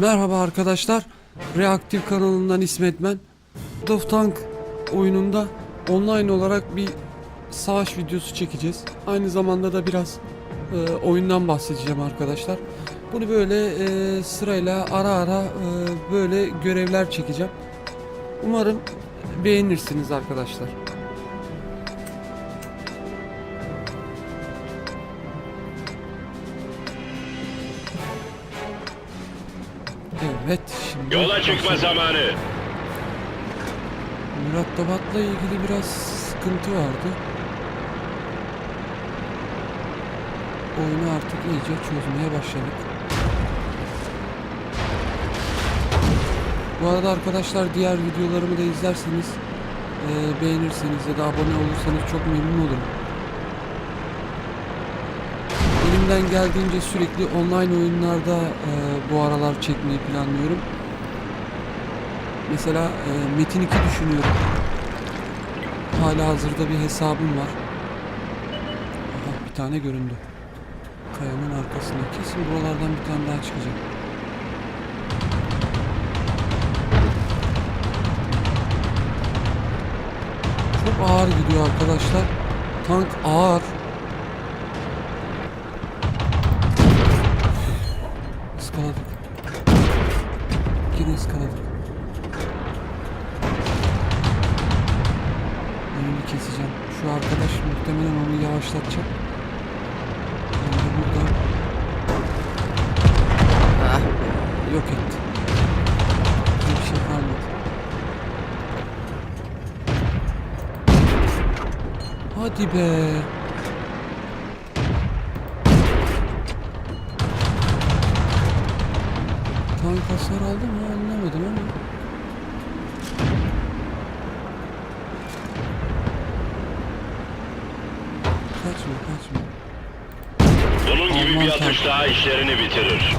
Merhaba arkadaşlar. Reaktif kanalından İsmet ben. World of Tank oyununda online olarak bir savaş videosu çekeceğiz. Aynı zamanda da biraz e, oyundan bahsedeceğim arkadaşlar. Bunu böyle e, sırayla ara ara e, böyle görevler çekeceğim. Umarım beğenirsiniz arkadaşlar. Evet, şimdi Yola çıkma zamanı. Mürettebatla ilgili biraz sıkıntı vardı. Oyunu artık iyice çözmeye başladık. Bu arada arkadaşlar diğer videolarımı da izlerseniz eee, beğenirseniz ya da abone olursanız çok memnun olurum. Elimden geldiğince sürekli online oyunlarda eee, bu aralar çekmeyi planlıyorum. Mesela e, Metin 2 düşünüyorum. Hala hazırda bir hesabım var. Aha, bir tane göründü. Kayanın arkasında. Kesin buralardan bir tane daha çıkacak. Çok ağır gidiyor arkadaşlar. Tank ağır. Iskaladık. Yine ıskaladık. Önünü keseceğim. Şu arkadaş muhtemelen onu yavaşlatacak. Ben de burada... Ah, yok etti. Bir şey kalmadı. Hadi be. Tank hasar aldı mı anlamadım ama. Kaçma kaçma. Bunun gibi Aman bir atış tanrım. daha işlerini bitirir.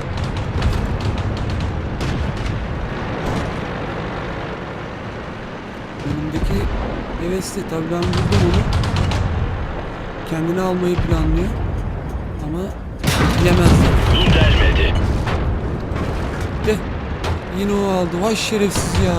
Önümdeki hevesli tabii ben vurdum onu. Kendini almayı planlıyor. Ama yemezler. Bu delmedi. De yine o aldı. Vay şerefsiz ya.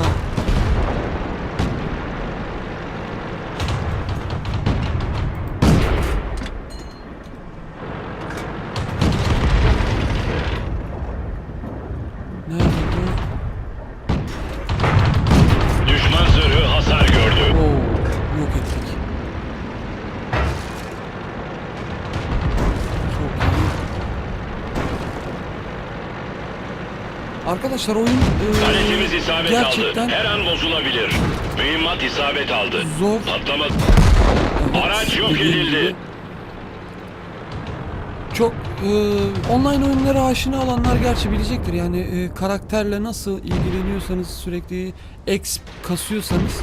Arkadaşlar oyun e, Kalecimiz isabet gerçekten aldı. Her an bozulabilir. Mühimmat isabet aldı. Zor. Patlama. Evet, Araç yok edildi. Çok e, online oyunlara aşina olanlar gerçi bilecektir. Yani e, karakterle nasıl ilgileniyorsanız sürekli exp kasıyorsanız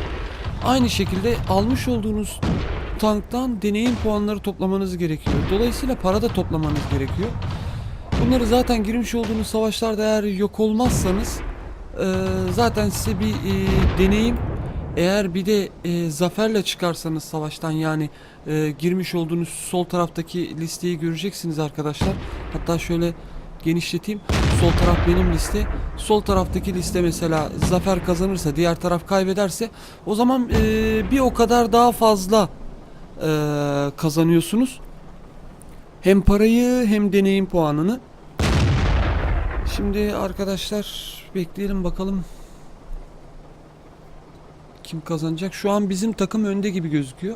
aynı şekilde almış olduğunuz tanktan deneyim puanları toplamanız gerekiyor. Dolayısıyla para da toplamanız gerekiyor. Bunları zaten girmiş olduğunuz savaşlarda eğer yok olmazsanız e, zaten size bir e, deneyim eğer bir de e, zaferle çıkarsanız savaştan yani e, girmiş olduğunuz sol taraftaki listeyi göreceksiniz arkadaşlar. Hatta şöyle genişleteyim. Sol taraf benim liste. Sol taraftaki liste mesela zafer kazanırsa diğer taraf kaybederse o zaman e, bir o kadar daha fazla e, kazanıyorsunuz. Hem parayı hem deneyim puanını. Şimdi arkadaşlar bekleyelim bakalım kim kazanacak. Şu an bizim takım önde gibi gözüküyor.